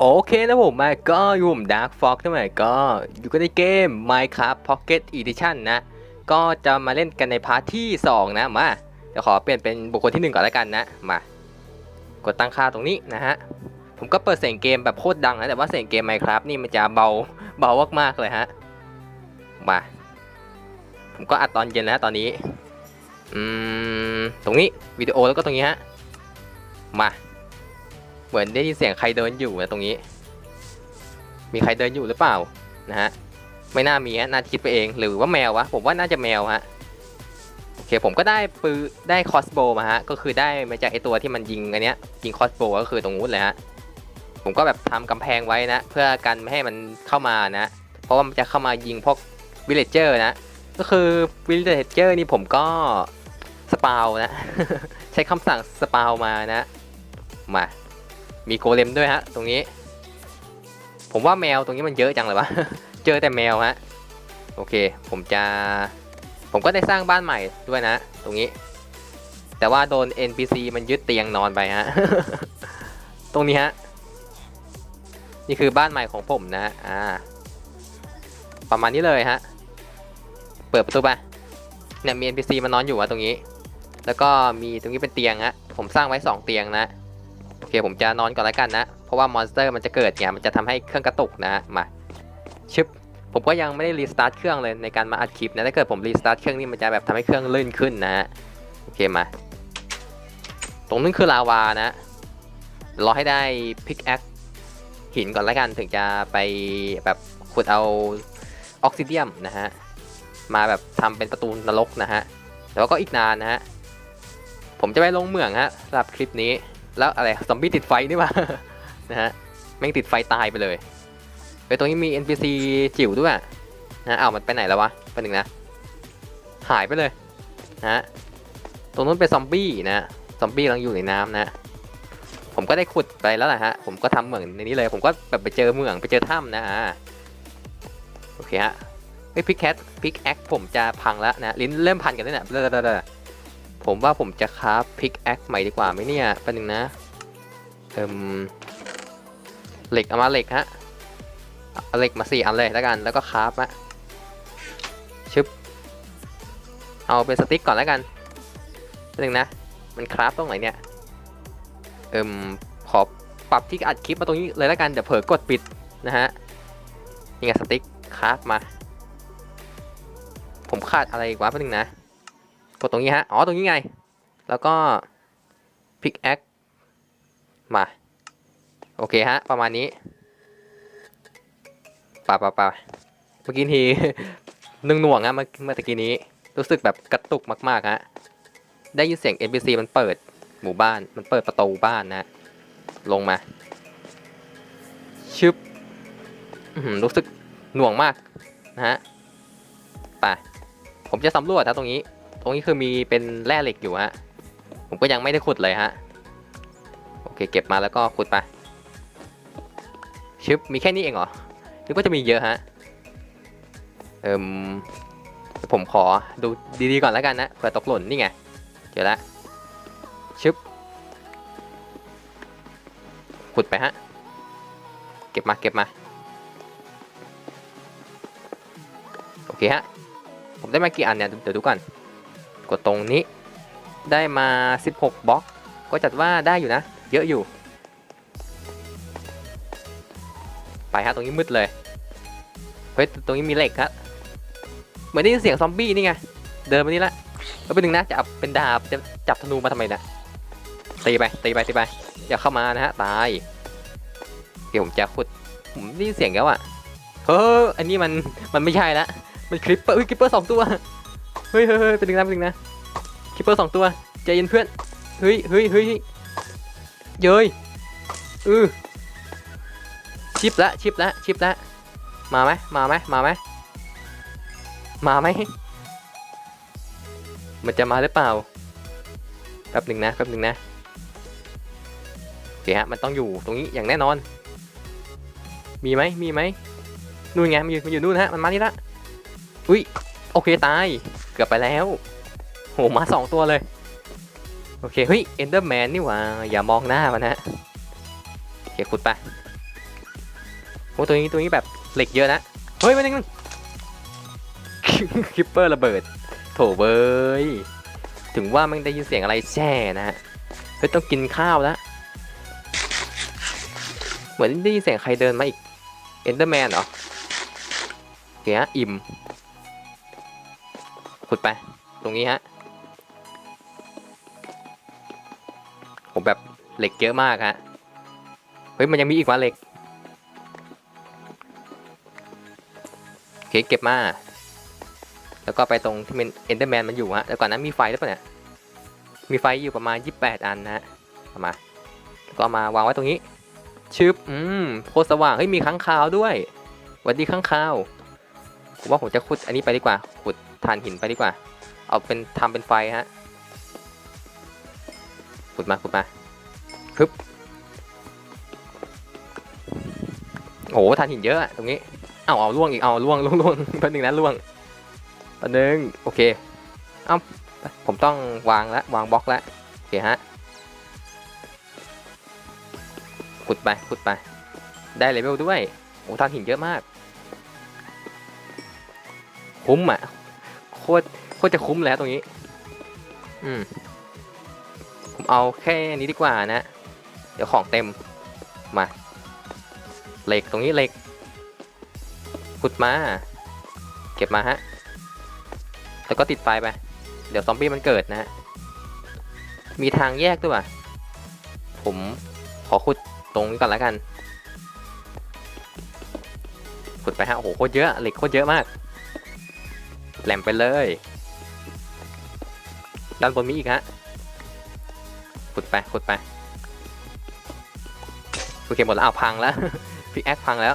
โอเคนะผมมาก็อยู่ผม Dark Fox ทำไมก็อยู่กันในเกม Minecraft Pocket Edition นะ ก็จะมาเล่นกันในพาร์ทที่ 2 นะมาเดี๋ยวขอเปลี่ยนเป็นบุคคลที่ 1 ก่อนแล้วกันนะ มากดตั้งค่าตรงนี้นะฮะ ผมก็เปิดเสียงเกมแบบโคตรดังนะ แต่ว่าเสียงเกม Minecraft นี่มันจะเบาเบามากๆเลยฮะ มา ผมก็อัดตอนเย็นแล้วตอนนี้อืมตรงนี้วิดีโอแล้วก็ตรงนี้ฮะมา มือนได้ยินเสียงใครเดินอยู่นะตรงนี้ มีใครเดินอยู่หรือเปล่านะฮะไม่น่ามีฮะน่าจะคิดไปเองหรือว่าแมววะผมว่าน่าจะแมวฮะโอเคผมก็ได้ปืนได้คอสโบมาฮะก็คือได้มาจากไอตัวที่มันยิงอันเนี้ยยิงคอสโบก็คือตรงนู้นเลยฮะผมก็แบบทำกำแพงไว้นะเพื่อกันไม่ให้มันเข้ามานะ เพราะว่ามันจะเข้ามายิงพวกวิลเลจเจอร์นะก็คือวิลเลจเจอร์นี่ผมก็สปาวนะ ใช้คำสั่งสปาวมานะมา มีโกเลมด้วยฮะ ตรงนี้ ผมว่าแมวตรงนี้มันเยอะจังเลยวะ เจอแต่แมวฮะ โอเค ผมจะ ผมก็ได้สร้างบ้านใหม่ด้วยนะ ตรงนี้ แต่ว่าโดน NPC มันยึดเตียงนอนไปฮะ ตรงนี้ฮะ นี่คือบ้านใหม่ของผมนะ อ่า ประมาณนี้เลยฮะ เปิดประตูไป เนี่ยมี NPC มันนอนอยู่อะตรงนี้ แล้วก็มีตรงนี้เป็นเตียงฮะ ผมสร้างไว้ 2 เตียงนะ อเคผมจะนอนก่อนแล้วกันนะ เพราะว่ามอนสเตอร์มันจะเกิดไงมันจะทำให้เครื่องกระตุกนะมาชึบผมก็ยังไม่ได้รีสตาร์ทเครื่องเลยในการมาอัดคลิปนะถ้าเกิดผมรีสตาร์ทเครื่องนี่มันจะแบบทำให้เครื่องลื่นขึ้นนะฮะโอเคมา ตรงนั้นคือลาวานะรอให้ได้พิกแอคหินก่อนแล้วกันถึงจะไปแบบขุดเอาออกซิเดียมนะฮะมาแบบทำเป็นประตูนรกนะฮะแต่ว่าก็อีกนานนะฮะผมจะไปลงเหมืองฮะสำหรับคลิปนี้ แล้วอะไรซอมบี้ติดไฟนี่มานะฮะแม่งติดไฟตายไปเลยไปตรงนี้มี NPC จิ๋วด้วยนะเอามันไปไหนแล้ววะไปหนึ่งนะ หายไปเลยนะฮะตรงนู้นเป็นซอมบี้นะซอมบี้กำลังอยู่ในน้ำนะผมก็ได้ขุดไปแล้วแหละฮะผมก็ทำเหมืองในนี้เลย ผมก็แบบไปเจอเหมืองไปเจอถ้ำนะอ่าโอเคฮะไอ้พิกแคทพิกแอคผมจะพังแล้วนะลิ้นเริ่มพันกันแล้วเนี่ยเด้อๆ ผมว่าผมจะคราฟพิกแอคใหม่ดีกว่าไหมเนี่ยแป๊บนึงนะเอิ่มเหล็กเอามาเหล็กฮะเอาเหล็กมาสี่อันเลยแล้วกันแล้วก็คราฟอะชึบเอาเป็นสติ๊กก่อนแล้วกันแป๊บนึงนะ มันคราฟตรงไหนเนี่ยเอิ่มขอปรับที่อัดคลิปมาตรงนี้เลยแล้วกันเดี๋ยวเผลอกดปิดนะฮะนี่ไงสติ๊กคราฟมา ผมขาดอะไรอีกวะแป๊บนึงนะ กดตรงนี้ฮะ อ๋อ ตรงนี้ไง แล้วก็พิกแอคมา โอเคฮะ ประมาณนี้ป่าป่าป่าเมื่อกี้ทีนึ่งหน่วงฮะเมื่อเมื่อตะกี้นี้ รู้สึกแบบกระตุกมากๆฮะ ได้ยินเสียง NPC มันเปิดหมู่บ้าน มันเปิดประตูบ้านนะ ลงมา ชึบรู้สึกหน่วงมากนะฮะ ไป ผมจะสำรวจนะตรงนี้ รงนี้คือมีเป็นแร่เหล็กอยู่ฮะ ผมก็ยังไม่ได้ขุดเลยฮะ โอเค เก็บมาแล้วก็ขุดไปชึบมีแค่นี้เองเหรอนึกว่าจะมีเยอะฮะ เอิมผมขอดูดีๆก่อนแล้วกันนะเผื่อตกหล่นนี่ไง เจอแล้วชึบขุดไปฮะ เก็บมาเก็บมา โอเคฮะ ผมได้มากี่อันเนี่ย เดี๋ยวดูก่อน กดตรงนี้ ได้มา 16บล็อก ก็จัดว่าได้อยู่นะ เยอะอยู่ ไปฮะตรงนี้มืดเลย เฮ้ย ตรงนี้มีเหล็กครับเหมือนได้ยินเสียงซอมบี้นี่ไง เดินมานี่ละแล้วเป็นหนึ่งนะ จะเอาเป็นดาบ จะจับธนูมาทำไมนะตีไป ตีไป ตีไป อย่าเข้ามานะฮะ ตาย เดี๋ยวผมจะขุด ผมได้ยินเสียงแล้วอะ เฮ้ยอันนี้มัน มันไม่ใช่ละ มันคลิปเปอร์คลิปเปอร์สองตัว เฮ้ยเฮ้ยเฮ้ยเป็นหนึ่งนะเป็นหนึ่งนะคิปเปอร์สองตัวใจเย็นเพื่อนเฮ้ยเฮ้ยเฮ้ยเย้ยเออชิปละชิปละชิปละมาไหมมาไหมมาไหมมาไหมมันจะมาหรือเปล่าแป๊บหนึ่งนะแป๊บหนึ่งนะโอเคฮะมันต้องอยู่ตรงนี้อย่างแน่นอน มีไหมมีไหมนู่นไงมันอยู่มันอยู่นู่นฮะมันมานี่ละอุ้ย โอเคตาย เกือบไปแล้ว โหมาสองตัวเลย โอเคเฮ้ยเอนเดอร์แมนนี่หว่า อย่ามองหน้ามันฮะโอเคขุดไปโอ้ตัวนี้ตัวนี้แบบเหล็กเยอะนะ เฮ้ยมาหนึ่งคิปเปอร์ระเบิด โถเบยถึงว่ามันได้ยินเสียงอะไรแช่นะฮะ เฮ้ยต้องกินข้าวแล้วเหมือนได้ยินเสียงใครเดินมาอีกเอนเดอร์แมนเหรอโอเคฮะอิ่ม ขุดไป ตรงนี้ฮะผมแบบเหล็กเยอะมากฮะเฮ้ยมันยังมีอีกวะเหล็กโอเคเก็บมา แล้วก็ไปตรงที่มันเอนเดอร์แมนมันอยู่ฮะแล้วก่อนนั้นมีไฟหรือเปล่าเนี่ยมีไฟอยู่ประมาณ 28 อันนะฮะมาแล้วก็มาวางไว้ตรงนี้ชึบอืมโคตรสว่างเฮ้ยมีค้างคาวด้วยสวัสดีค้างคาวผมว่าผมจะขุดอันนี้ไปดีกว่าขุด ถ่านหินไปดีกว่า เอาเป็นทำเป็นไฟฮะขุดมาขุดมาฮึบโอ้โหถ่านหินเยอะอะตรงนี้เอาเอาล่วงอีกเอาล่วงล่วงล่วงแป๊บนึงนะล่วงแป๊บนึงโอเคเอ้าผมต้องวางแล้ววางบล็อกแล้วโอเคฮะขุดไปขุดไป ได้เลเวลด้วยโอ้ทานหินเยอะมาก คุ้มอะ คตรโคตรจะคุ้มแล้วตรงนี้ อืม ผมเอาแค่นี้ดีกว่านะ เดี๋ยวของเต็ม มา เหล็กตรงนี้เหล็กขุดมา เก็บมาฮะ แล้วก็ติดไฟไป เดี๋ยวซอมบี้มันเกิดนะฮะ มีทางแยกด้วยว่ะ ผมขอขุดตรงนี้ก่อนแล้วกัน ขุดไปฮะ โอ้โห โคตรเยอะ เหล็กโคตรเยอะมาก แหลมไปเลย ด้านบนมีอีกฮะขุดไปขุดไปโอเคหมดแล้วเอาวพังแล้วพิกแอคพังแล้ว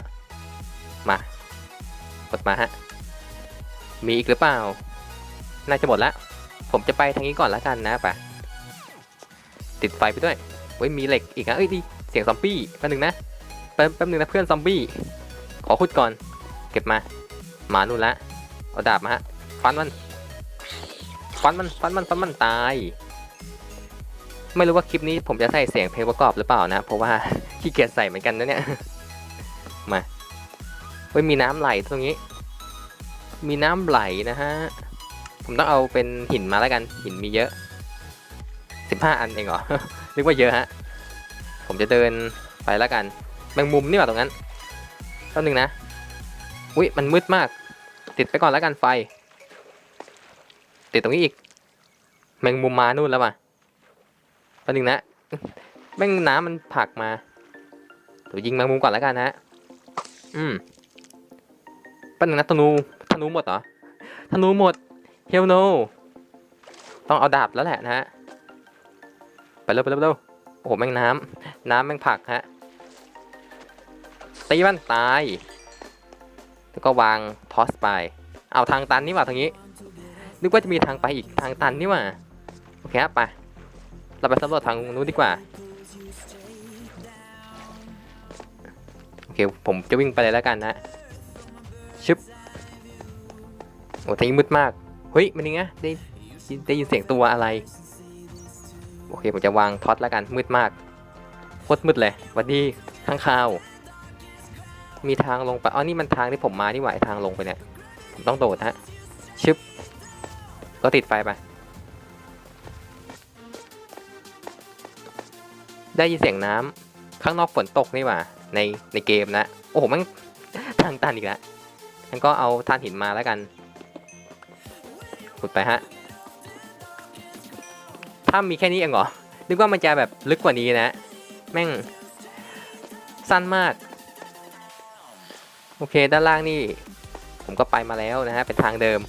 มากดมาฮะ มีอีกหรือเปล่า น่าจะหมดแล้วผมจะไปทางนี้ก่อนแล้วกันนะปะติดไฟไปด้วยเว้ยมีเหล็กอีกนะเอ้ยดีเสียงซอมบี้แป๊บนึงนะแป๊บแป๊บนึงนะเพื่อนซอมบี้ขอขุดก่อน เก็บมา มานู่นละเอาดาบมาฮะ ฟันมัน ฟันมัน ฟันมัน ฟันมันตาย ไม่รู้ว่าคลิปนี้ผมจะใส่เสียงเพลงประกอบหรือเปล่านะ เพราะว่าขี้เกียจใส่เหมือนกันนะเนี่ย มาเว้ยมีน้ำไหลตรงนี้ มีน้ำไหลนะฮะ ผมต้องเอาเป็นหินมาแล้วกัน หินมีเยอะ15อันเองเหรอนึกว่าเยอะฮะ ผมจะเดินไปแล้วกัน แมงมุมนี่หว่าตรงนั้นต้นหนึ่งนะ อุ้ยมันมืดมาก ติดไปก่อนแล้วกันไฟ ติดตรงนี้อีก แมงมุมมานู่นแล้วว่ะต้นหนึ่งนะแม่งน้ำมันผักมาเดี๋ยวยิงแมงมุมก่อนแล้วกันนะ อืมปั้นหนึ่งนะธนูธนูหมดเหรอธนูหมดเฮลโนต้องเอาดาบแล้วแหละนะฮะไปเร็วไปเร็วไปเร็วโอ้โหแม่งน้ำน้ำแม่งผักฮะตีมันตาย แล้วก็วางทอสไป เอาทางตันนี่ว่าทางนี้ นึกว่าจะมีทางไปอีกทางตันนี่ว่าโอเคครับไปเราไปสำรวจทางนู้นดีกว่าโอเคผมจะวิ่งไปเลยแล้วกันนะชึบโอ้ทางนี้มืดมากเฮ้ยมันยังไงได้ได้ยินเสียงตัวอะไรโอเคผมจะวางท็อตแล้วกันมืดมากโคตรมืดเลยวัดดีข้างคาว มีทางลงไปอ๋อนี่มันทางที่ผมมานี่หว่าทางลงไปเนี่ยผมต้องโดดฮะชึบ ก็ติดไฟไป ได้ยินเสียงน้ำข้างนอกฝนตกนี่หว่า ในในเกมนะ โอ้โหมันทางตันอีกแล้วงั้นก็เอาท่านหินมาแล้วกันขุดไปฮะถ้ามีแค่นี้เองเหรอ นึกว่ามันจะแบบลึกกว่านี้นะ แม่ง สั้นมาก โอเค ด้านล่างนี่ ผมก็ไปมาแล้วนะฮะ เป็นทางเดิม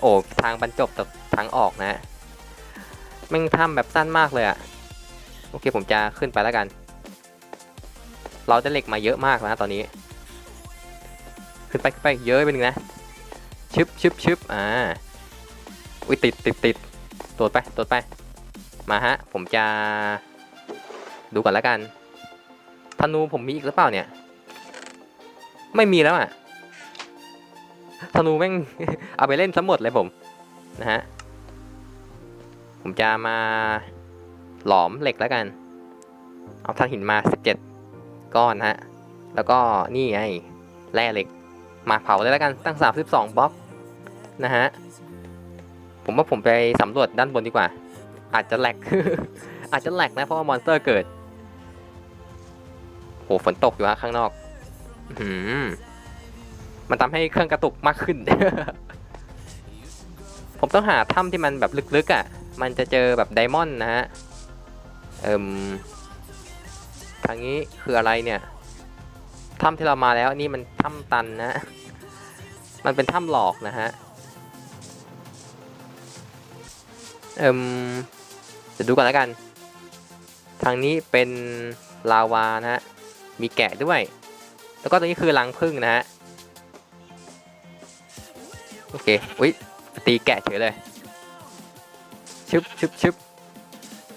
โอ้ทางบรรจบกับทางออกนะแม่งถ้ำแบบสั้นมากเลยอะโอเคผมจะขึ้นไปแล้วกัน เราได้เหล็กมาเยอะมากนะตอนนี้ ขึ้นไปขึ้นไปเยอะไปหนึ่งนะชึบชึบชึบอ่าอุ้ยติดติดติดโดดไปโดดไป มาฮะ ผมจะดูก่อนแล้วกันธนูผมมีอีกหรือเปล่าเนี่ย ไม่มีแล้วอะ ธนูแม่ง เอาไปเล่นซะหมดเลยผม นะฮะ ผมจะมาหลอมเหล็กแล้วกัน เอาท่านหินมา 17 ก้อนนะฮะ แล้วก็นี่ไงแร่เหล็ก มาเผาเลยแล้วกัน ตั้ง 32บล็อก นะฮะ ผมว่าผมไปสำรวจด้านบนดีกว่า อาจจะแหลก อาจจะแหลกนะ เพราะว่ามอนสเตอร์เกิดโหฝนตกอยู่ฮะข้างนอก อื้อหือ มันทำให้เครื่องกระตุกมากขึ้น ผมต้องหาถ้ำที่มันแบบลึกๆอะ มันจะเจอแบบไดมอนด์นะฮะ เอิมทางนี้คืออะไรเนี่ย ถ้ำที่เรามาแล้วนี่มันถ้ำตันนะ มันเป็นถ้ำหลอกนะฮะ เอิมจะดูก่อนแล้วกัน ทางนี้เป็นลาวานะฮะ มีแกะด้วย แล้วก็ตรงนี้คือรังผึ้งนะฮะ โอเค อุ๊ยตีแกะเฉยเลย ชึบชึบชึบ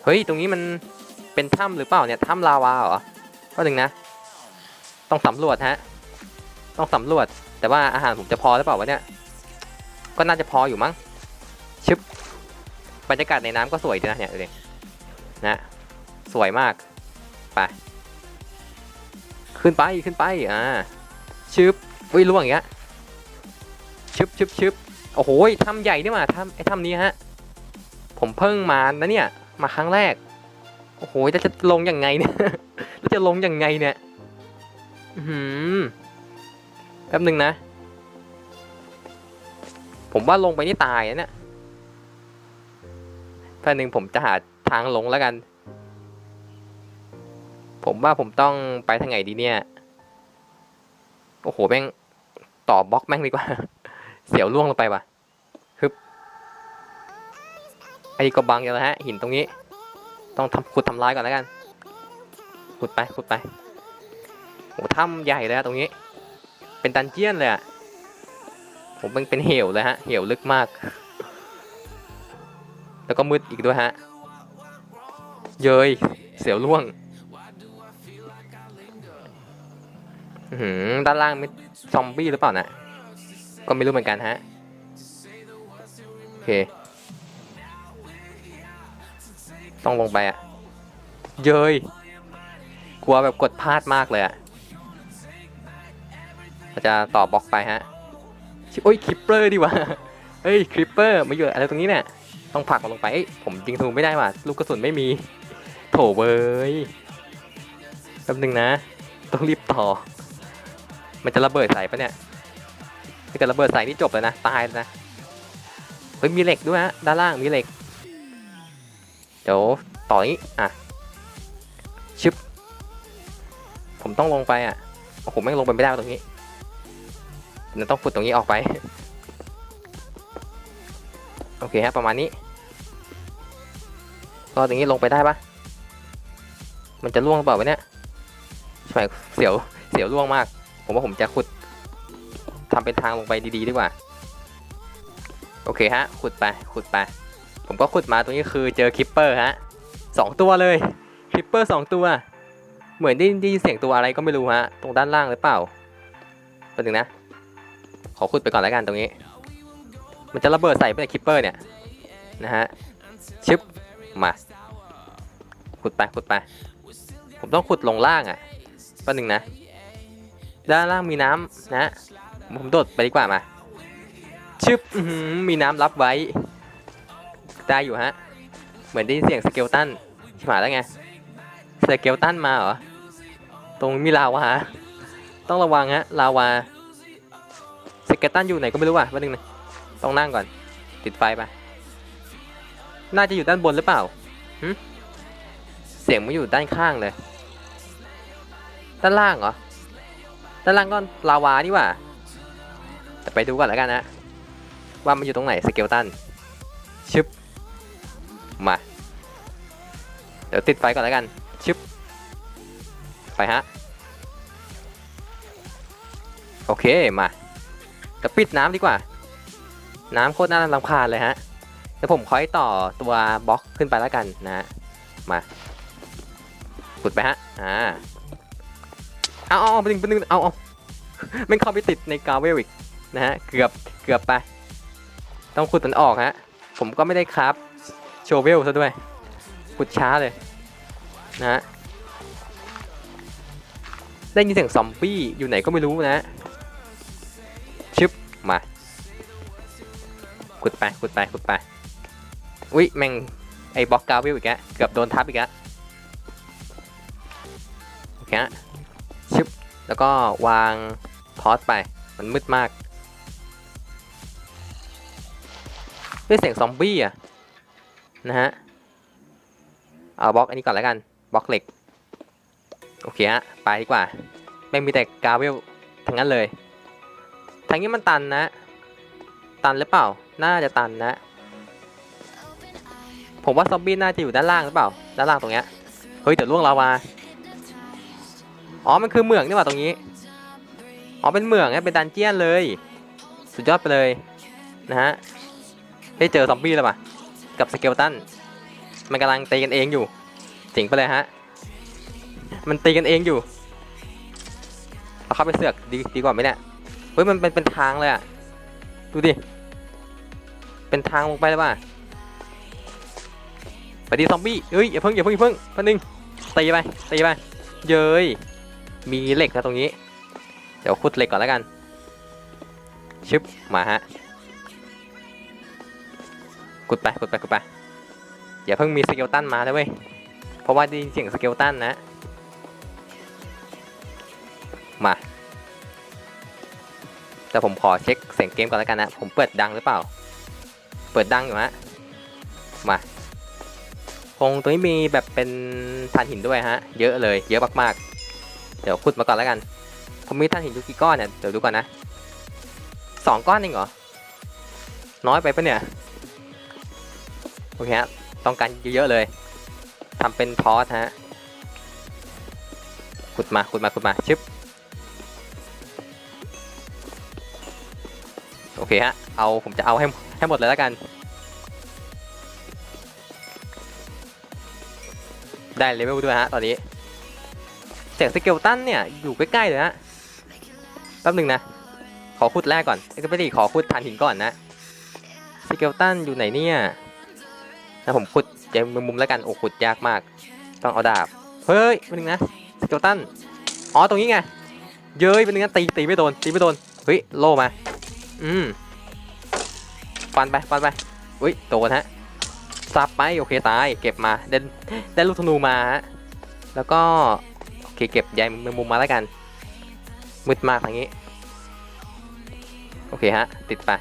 เฮ้ย ตรงนี้มันเป็นถ้ำหรือเปล่าเนี่ย ถ้ำลาวาเหรอ ก็หนึ่งนะ ต้องสำรวจฮะ ต้องสำรวจ แต่ว่าอาหารผมจะพอหรือเปล่าวะเนี่ย ก็น่าจะพออยู่มั้ง ชึบบรรยากาศในน้ำก็สวยดีนะเนี่ยดูดินะ สวยมาก ไป ขึ้นไป ขึ้นไป อ่าชึบอุ้ยล่วงอย่างเงี้ย ชึบชึบชึบโอ้โหถ้ำใหญ่นี่หว่าถ้ำไอ้ถ้ำนี้ฮะ ผมเพิ่งมานะเนี่ย มาครั้งแรก โอ้โหแล้วจะลงยังไงเนี่ยแล้วจะลงยังไงเนี่ยหืมแป๊บหนึ่งนะ ผมว่าลงไปนี่ตายนะเนี่ยแป๊บหนึ่งผมจะหาทางลงแล้วกัน ผมว่าผมต้องไปทางไหนดีเนี่ย โอ้โหแม่งต่อบล็อกแม่งดีกว่า เสียวล่วงลงไปว่ะฮึบไอ้นี่ก็บังอยู่แล้วฮะ หินตรงนี้ ต้องทำขุดทำลายก่อนแล้วกัน ขุดไปขุดไปโอ้ถ้ำใหญ่เลยฮะตรงนี้ เป็นดันเจียนเลยอะผมเป็นเป็นเหวเลยฮะ เหวลึกมาก แล้วก็มืดอีกด้วยฮะ เยย เสียวล่วงหือด้านล่างมีซอมบี้หรือเปล่านะ ก็ไม่รู้เหมือนกันฮะ โอเค ต้องลงไปอะเย้ยกลัวแบบกดพลาดมากเลยอะเราจะต่อบล็อกไปฮะ โอ้ยคลิปเปอร์ดีวะเฮ้ยคลิปเปอร์มาอยู่อะไรตรงนี้เนี่ย ต้องผลักมันลงไปผมยิงธนูไม่ได้ว่ะลูกกระสุนไม่มี โถเว้ยแป๊บนึงนะ ต้องรีบต่อ มันจะระเบิดใส่ปะเนี่ย ถ้าเกิดระเบิดใส่นี่จบเลยนะ ตายเลยนะ เฮ้ยมีเหล็กด้วยฮะ ด้านล่างมีเหล็ก เดี๋ยวต่อนี้อะ ชึบ ผมต้องลงไปอะ โอ้โหไม่งลงไปไม่ได้ตรงนี้เราต้องขุดตรงนี้ออกไป โอเคฮะประมาณนี้ ก็ตรงนี้ลงไปได้ปะมันจะล่วงเปล่าวะเนี่ยใช่เสียว เสียวล่วงมาก ผมว่าผมจะขุด ทำเป็นทางลงไปดีๆดีกว่า โอเคฮะ ขุดไป ขุดไป ผมก็ขุดมาตรงนี้คือเจอคิปเปอร์ฮะสองตัวเลยคิปเปอร์สองตัว เหมือนได้ได้ยินเสียงตัวอะไรก็ไม่รู้ฮะ ตรงด้านล่างหรือเปล่าตัวหนึ่งนะ ขอขุดไปก่อนแล้วกันตรงนี้ มันจะระเบิดใส่ไปในคิปเปอร์เนี่ย นะฮะชึบมา ขุดไป ขุดไป ผมต้องขุดลงล่างอะตัวหนึ่งนะ ด้านล่างมีน้ำนะ ผมโดดไปดีกว่ามา ชึบมีน้ำรับไว้ ได้อยู่ฮะ เหมือนได้ยินเสียงสเกลตันใช่ไหมแล้วไง สเกลตันมาเหรอ ตรงมีลาวาต้องระวังฮะ ลาวา สเกลตันอยู่ไหนก็ไม่รู้ว่ะวันนึงนะต้องนั่งก่อน ติดไฟไป น่าจะอยู่ด้านบนหรือเปล่าเสียงมันอยู่ด้านข้างเลย ด้านล่างเหรอ ด้านล่างก็ลาวานี่ว่า แต่ไปดูก่อนแล้วกันนะ ว่ามันอยู่ตรงไหนสเกลตันชึบมา เดี๋ยวติดไฟก่อนแล้วกันชึบไปฮะ โอเคมาเดี๋ยวปิดน้ำดีกว่า น้ำโคตรน่ารำคาญเลยฮะเดี๋ยวผมคอยต่อตัวบล็อกขึ้นไปแล้วกันนะ มาขุดไปฮะ อ่า เอาเอาเอาไปดึงไปดึงเอาเอาไม่เข้าไปติดในกาเวลอีก นะฮะเกือบเกือบไป ต้องขุดมันออกฮะผมก็ไม่ได้ครับโชเวลซะด้วยขุดช้าเลยนะฮะได้ยินเสียงซอมบี้อยู่ไหนก็ไม่รู้นะชึบมาขุดไปขุดไปขุดไปอุ้ยแม่งไอ้บล็อกกาวิลอีกแล้วเกือบโดนทับอีกแล้วโอเคฮะชึบแล้วก็วางทอสไปมันมืดมาก ด้วยเสียงซอมบี้อะนะฮะเอาบล็อกอันนี้ก่อนแล้วกันบล็อกเหล็กโอเคฮะไปดีกว่าแม่มีแต่กาเวลทั้งนั้นเลยทางนี้มันตันนะ ตันหรือเปล่า น่าจะตันนะ ผมว่าซอมบี้น่าจะอยู่ด้านล่างหรือเปล่า ด้านล่างตรงเนี้ยเฮ้ยเดี๋ยวล่วงลาวาอ๋อมันคือเหมืองนี่หว่าตรงนี้อ๋อเป็นเหมืองไงเป็นดันเจียนเลย สุดยอดไปเลยนะฮะ ได้เจอซอมบี้แล้วป่ะกับสเกลตันมันกำลังตีกันเองอยู่เจ๋งไปเลยฮะ มันตีกันเองอยู่เราเข้าไปเสือกดีดีกว่าไหมเนี่ยเฮ้ยมันเป็นเป็นทางเลยอะดูดิเป็นทางลงไปเลยว่ะไปดีซอมบี้เฮ้ยอย่าเพิ่งอย่าเพิ่งอย่าเพิ่งแป๊บนึงตีไปตีไปเย้ยมีเหล็กนะตรงนี้ เดี๋ยวขุดเหล็กก่อนแล้วกัน ชึบมาฮะ ขุดไปขุดไปขุดไปอย่าเพิ่งมีสเกลตันมาเลยเว้ยเพราะว่าได้ยินเสียงสเกลตันนะมาแต่ผมขอเช็คเสียงเกมก่อนแล้วกันนะ ผมเปิดดังหรือเปล่า เปิดดังอยู่ฮะมาคงตรงนี้มีแบบเป็นฐานหินด้วยฮะ เยอะเลย เยอะมากๆ เดี๋ยวขุดมาก่อนแล้วกัน ผมมีฐานหินอยู่กี่ก้อนเนี่ย เดี๋ยวดูก่อนนะสองก้อนเองเหรอ น้อยไปปะเนี่ย โอเคฮะต้องการเยอะๆเลยทำเป็นทอสฮะขุดมาขุดมาขุดมาชึบโอเคฮะเอาผมจะเอาให้ให้หมดเลยแล้วกัน ได้เลเวลด้วยฮะตอนนี้เสียงสเกลตันเนี่ยอยู่ใกล้ๆเลยฮะแป๊บหนึงนะ ขอขุดแรกก่อนไอ้ก็ไม่ได้ขอขุดฐานหินก่อนนะสเกลตันอยู่ไหนเนี่ย นะผมขุดใจมุมแล้วกันโอ้ขุดยากมาก ต้องเอาดาบ เฮ้ยแป๊บนึงนะสเกตันอ๋อตรงนี้ไง เย้ยแป๊บนึงนะตีตีไม่โดนตีไม่โดนเฮ้ยโล่มา อืมฟันไปฟันไปอุ้ยโดนฮะซับไปโอเคตายเก็บมาได้ได้ลูกธนูมาฮะแล้วก็โอเคเก็บใยมุมมาแล้วกันมืดมากทางนี้โอเคฮะติดไป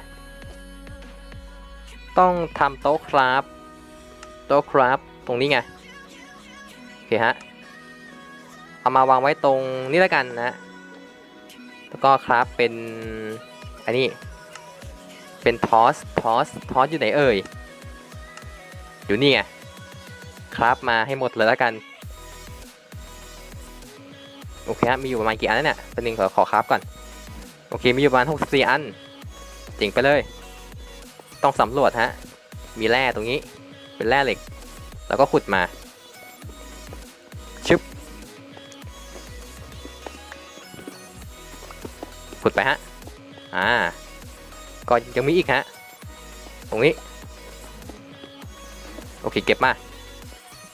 ต้องทำโต๊ะครับ ต๊ะครับ ตรงนี้ไง โอเคฮะ เอามาวางไว้ตรงนี้แล้วกันนะ แล้วก็ครับเป็น อันนี้ เป็นทอสทอสทอสอยู่ไหนเอ่ย อยู่นี่ไง ครับมาให้หมดเลยแล้วกัน โอเคฮะ มีอยู่ประมาณกี่อันแล้วเนี่ยเป็นหนึ่งขอขอครับก่อน โอเค มีอยู่ประมาณ64อัน เจ๋งไปเลย ต้องสำรวจฮะ มีแร่ตรงนี้ เป็นแร่เหล็ก แล้วก็ขุดมาชึบขุดไปฮะ อ่า ก็ยังมีอีกฮะ ตรงนี้ โอเค เก็บมา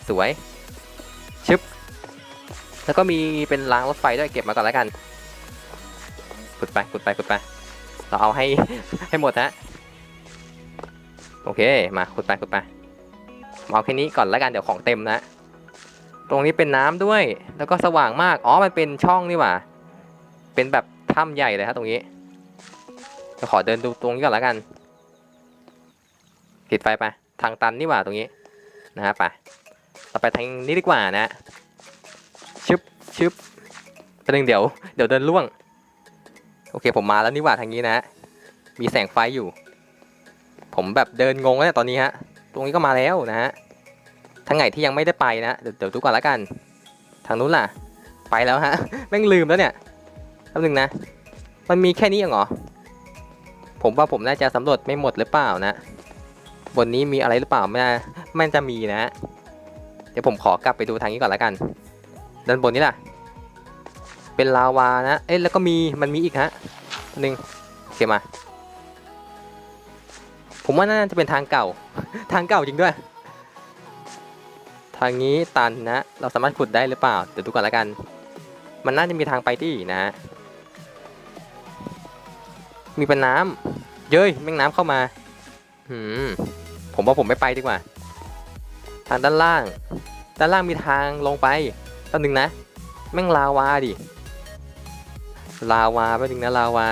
สวย ชึบ แล้วก็มีเป็นรางรถไฟด้วย เก็บมาก่อนแล้วกัน ขุดไป ขุดไป ขุดไป เราเอาให้ให้หมดฮะ โอเค มา ขุดไป ขุดไป เอาแค่นี้ก่อนแล้วกันเดี๋ยวของเต็มนะ ตรงนี้เป็นน้ำด้วย แล้วก็สว่างมาก อ๋อ มันเป็นช่องนี่หว่า เป็นแบบถ้ำใหญ่เลยฮะตรงนี้จะขอเดินดูตรงนี้ก่อนแล้วกันปิดไฟไป ทางตันนี่หว่าตรงนี้นะฮะไปเราไปทางนี้ดีกว่านะชึบชึบประเด็นงเดี๋ยวเดี๋ยวเดินล่วง โอเคผมมาแล้วนี่หว่าทางนี้นะ มีแสงไฟอยู่ ผมแบบเดินงงแล้วเนี่ยตอนนี้ฮะ ตรงนี้ก็มาแล้วนะฮะทางไหนที่ยังไม่ได้ไปนะ เดี๋ยวดูก่อนล้วกัน ทางนู้นล่ะ ไปแล้วฮะ แม่งลืมแล้วเนี่ยแป๊บนึงนะ มันมีแค่นี้เหรอ ผมว่าผมน่าจะสำรวจไม่หมดหรือเปล่านะ บนนี้มีอะไรหรือเปล่าไม่น่าไม่น่าจะมีนะ เดี๋ยวผมขอกลับไปดูทางนี้ก่อนล้วกัน ด้านบนนี้ล่ะ เป็นลาวานะ เอ๊ะแล้วก็มี มันมีอีกฮะหนึ่งโอเคมา ผมว่าน่าจะเป็นทางเก่า ทางเก่าจริงด้วย ทางนี้ตันนะ เราสามารถขุดได้หรือเปล่า เดี๋ยวดูก่อนล้วกัน มันน่าจะมีทางไปที่นะฮะมีเป็นน้ำเย้ยแม่งน้ำเข้ามาหืมผมว่าผมไม่ไปดีกว่า ทางด้านล่าง ด้านล่างมีทางลงไปแป๊บนึงนะ แม่งลาวาดิ ลาวาแป๊บนึงนะลาวา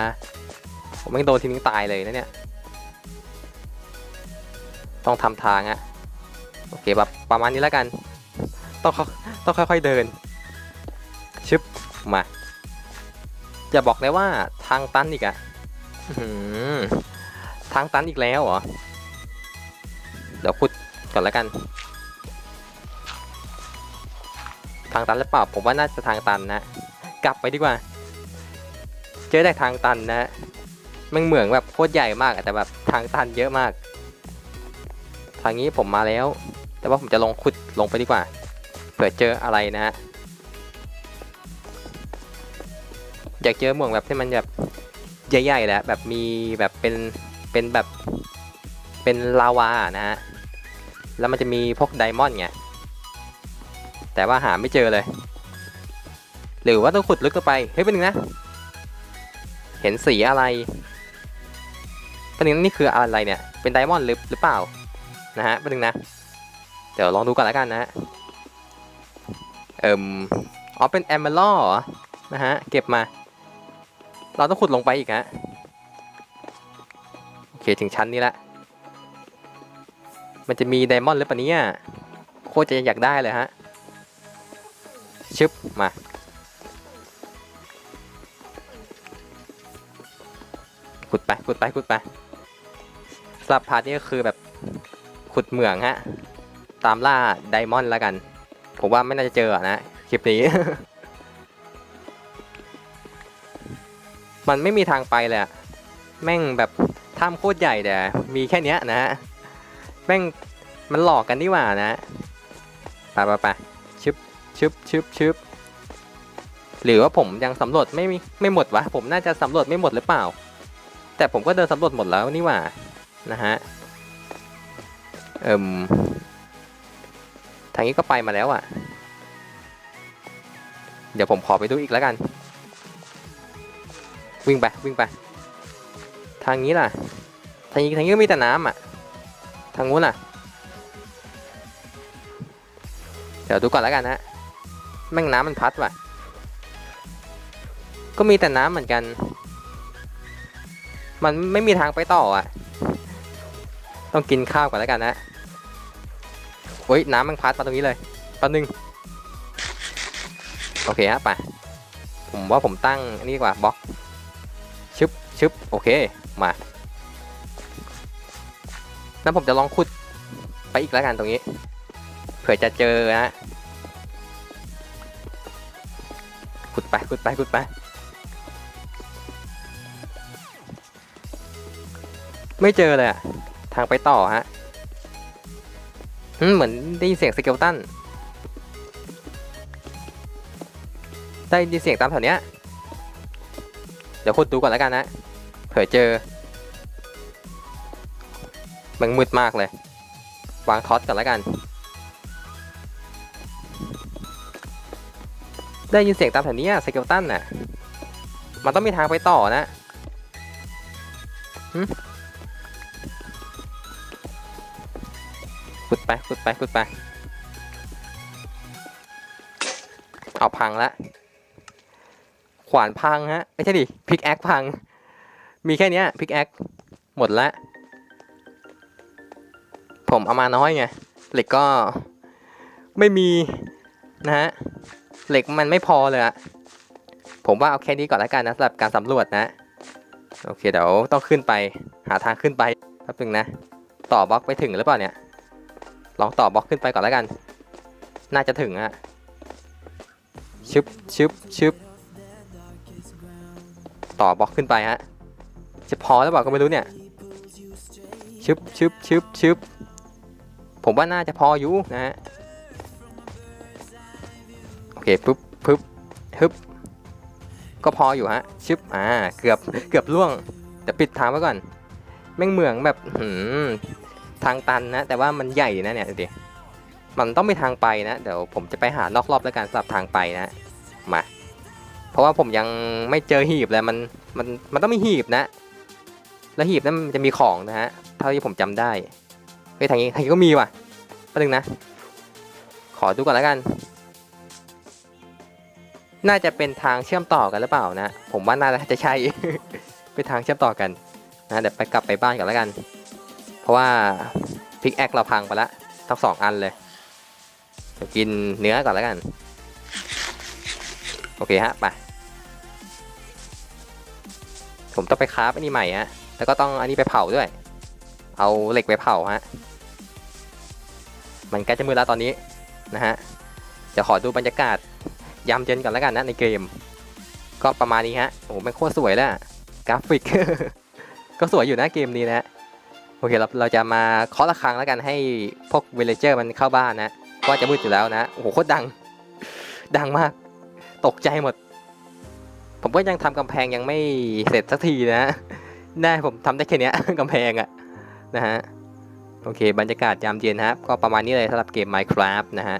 ผมแม่งโดนทีนึงตายเลยนะเนี่ย ต้องทำทางอะโอเคแบบประมาณนี้แล้วกัน ต้องค่อยต้องค่อยๆเดิน ชึบมาจะบอกเลยว่าทางตันอีกอะอทางตันอีกแล้วเหรอ เดี๋ยวขุดก่อนแล้วกัน ทางตันหรือเปล่าผมว่าน่าจะทางตันนะ กลับไปดีกว่า เจอแต่ทางตันนะมันเหมืองแบบโคตรใหญ่มากแต่แบบทางตันเยอะมาก ทางนี้ผมมาแล้ว แต่ว่าผมจะลงขุดลงไปดีกว่า เผื่อเจออะไรนะฮะ อยากเจอเหมืองแบบที่มันแบบใหญ่ๆแหละแบบมีแบบเป็นเป็นแบบเป็นลาวานะฮะ แล้วมันจะมีพวกไดมอนด์ไง แต่ว่าหาไม่เจอเลย หรือว่าต้องขุดลึกลงไป เฮ้ยเป็นหนึ่งนะ เห็นสีอะไรเป็นหนึ่งนี่คืออะไรเนี่ย เป็นไดมอนด์หรือหรือเปล่า นะฮะเป็นหนึ่งนะ เดี๋ยวลองดูกันล้วกันนะฮะเอ่มอ๋อเป็นแอมเบลล์นะฮะ เก็บมา เราต้องขุดลงไปอีกฮะ โอเคถึงชั้นนี้ละ มันจะมีไดมอนด์หรือเปล่าเนี่ยโคตรจะอยากได้เลยฮะ ชึบ มา ขุดไป ขุดไป ขุดไปสำหรับพาร์ทนี้ก็คือแบบ ขุดเหมืองฮะ ตามล่าไดมอนด์แล้วกัน ผมว่าไม่น่าจะเจออะนะคลิปนี้ มันไม่มีทางไปเลยแม่งแบบถ้ำโคตรใหญ่แต่มีแค่เนี้ยนะฮะ แม่งมันหลอกกันนี่หว่านะไปไปไปชึบชึบชึบชึบหรือว่าผมยังสำรวจไม่มีไม่หมดวะ ผมน่าจะสำรวจไม่หมดหรือเปล่า แต่ผมก็เดินสำรวจหมดแล้วนี่หว่านะฮะ เอิมทางนี้ก็ไปมาแล้วอะ่ะ เดี๋ยวผมขอไปดูอีกแล้วกัน วิ่งไปวิ่งไป ทางนี้ล่ะ ทางนี้ทางนี้ก็มีแต่น้ำอะ ทางนู้นล่ะ เดี๋ยวดูก่อนแล้วกันนะแม่งน้ำมันพัดว่ะ ก็มีแต่น้ำเหมือนกัน มันไม่มีทางไปต่ออะ ต้องกินข้าวก่อนแล้วกันนะ โอ้ยน้ำมันพัดมาตรงนี้เลยแป๊บนึงโอเคฮะไปผมว่าผมตั้งอันนี้ดีกว่าบล็อกชึบชึบโอเคมาแล้วผมจะลองขุดไปอีกแล้วกันตรงนี้เผื่อจะเจอนะขุดไปขุดไปขุดไปไม่เจอเลยอะทางไปต่อฮะ เหมือนได้ยินเสียงสเกลตันได้ยินเสียงตามแถวเนี้ยเดี๋ยวขุดดูก่อนแล้วกันนะ เผื่อเจอ มันมืดมากเลย วางท็อตก่อนแล้วกัน ได้ยินเสียงตามแถวนี้สเกลตันน่ะ มันต้องมีทางไปต่อนะ ขุดไปขุดไปขุดไป เอาพังละ ขวานพังฮะ ไม่ใช่ดิพิกแอคพัง มีแค่นี้พิกแอคหมดละ ผมเอามาน้อยไง เหล็กก็ไม่มีนะฮะ เหล็กมันไม่พอเลยอะผมว่าเอาแค่นี้ก่อนแล้วกันนะสำหรับการสำรวจนะ โอเคเดี๋ยวต้องขึ้นไปหาทางขึ้นไปแป๊บนึงนะ ต่อบล็อกไปถึงหรือเปล่าเนี่ย ลองต่อบล็อกขึ้นไปก่อนแล้วกัน น่าจะถึงอะชึบชึบชึบต่อบล็อกขึ้นไปฮะ จะพอหรือเปล่าก็ไม่รู้เนี่ยชึบชึบชึบชึบผมว่าน่าจะพออยู่นะฮะ โอเคปึ๊บปึ๊บฮึบ ก็พออยู่ฮะ ชึบ อ่า เกือบ เกือบล่วง แต่ปิดทางไว้ก่อน แม่งเหมืองแบบหืม ทางตันนะ แต่ว่ามันใหญ่นะเนี่ยดิมันต้องมีทางไปนะเดี๋ยวผมจะไปหานอกรอบแล้วกันสำหรับทางไปนะมาเพราะว่าผมยังไม่เจอหีบเลยมันมันมันต้องมีหีบนะ แล้วหีบนั้นมันจะมีของนะฮะเท่าที่ผมจำได้เฮ้ยทางนี้ทางนี้ก็มีว่ะแป๊บนึงนะ ขอดูก่อนแล้วกัน น่าจะเป็นทางเชื่อมต่อกันหรือเปล่านะ ผมว่าน่าจะใช่เป็นทางเชื่อมต่อกันนะเดี๋ยวไปกลับไปบ้านก่อนแล้วกัน เพราะว่าพิกแอคเราพังไปแล้วทั้งสองอันเลยเดี๋ยวกินเนื้อก่อนแล้วกัน โอเคฮะไปผมต้องไปคราฟอันนี้ใหม่ฮะ แล้วก็ต้องอันนี้ไปเผาด้วย เอาเหล็กไปเผาฮะ มันใกล้จะมืดแล้วตอนนี้นะฮะ จะขอดูบรรยากาศยามเย็นก่อนแล้วกันนะในเกม ก็ประมาณนี้ฮะ โอ้โหมันโคตรสวยแล้วกราฟิก ก็สวยอยู่นะเกมนี้นะ โอเคเราเราจะมาเคาะระฆังแล้วกันให้พวกเวลเจอร์มันเข้าบ้านนะก็จะมืดอยู่แล้วนะโอ้โหโคตรดัง ดังมาก ตกใจหมด ผมก็ยังทำกำแพงยังไม่เสร็จสักทีนะน่าผมทำได้แค่นี้ยกำแพงอะนะฮะโอเค บรรยากาศยามเย็นนะครับก็ประมาณนี้เลยสำหรับเกม Minecraft นะฮะ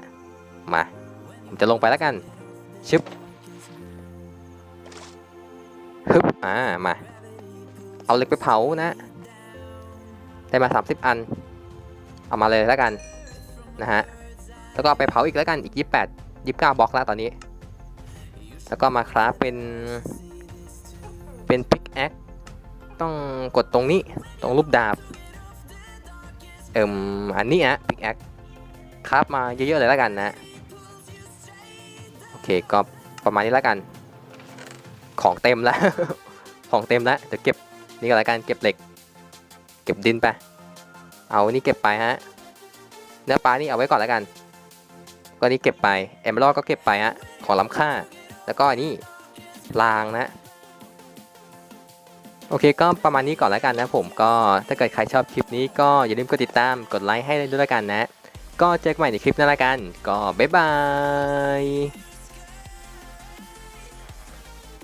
มาผมจะลงไปแล้วกันชึบฮึบอ่ามา เอาเหล็กไปเผานะ ได้มา 30 อัน เอามาเลยแล้วกันนะฮะแล้วก็ไปเผาอีกแล้วกันอีก 28 29บล็อกแล้วตอนนี้ แล้วก็มาคราฟเป็นเป็นพิกแอคต้องกดตรงนี้ตรงรูปดาบเอิมอันนี้ฮะพิกแอคคราฟมาเยอะๆเลยแล้วกันนะโอเคก็ประมาณนี้แล้วกัน ของเต็มแล้ว ของเต็มแล้วเดี๋ยวเก็บนี่ก็แล้วกันเก็บเหล็ก เก็บดินไป เอานี่เก็บไปฮะ เนื้อปลานี่เอาไว้ก่อนแล้วกัน ก็นี่เก็บไปเอมเบอร์ก็เก็บไปฮะ ของล้ำค่า แล้วก็อันนี่รางนะ โอเคก็ประมาณนี้ก่อนแล้วกันนะผมก็ถ้าเกิดใครชอบคลิปนี้ก็อย่าลืมกดติดตาม กดไลค์ให้ด้วยแล้วกันนะ ก็เจอกันใหม่ในคลิปหน้าละกัน ก็บ๊ายบาย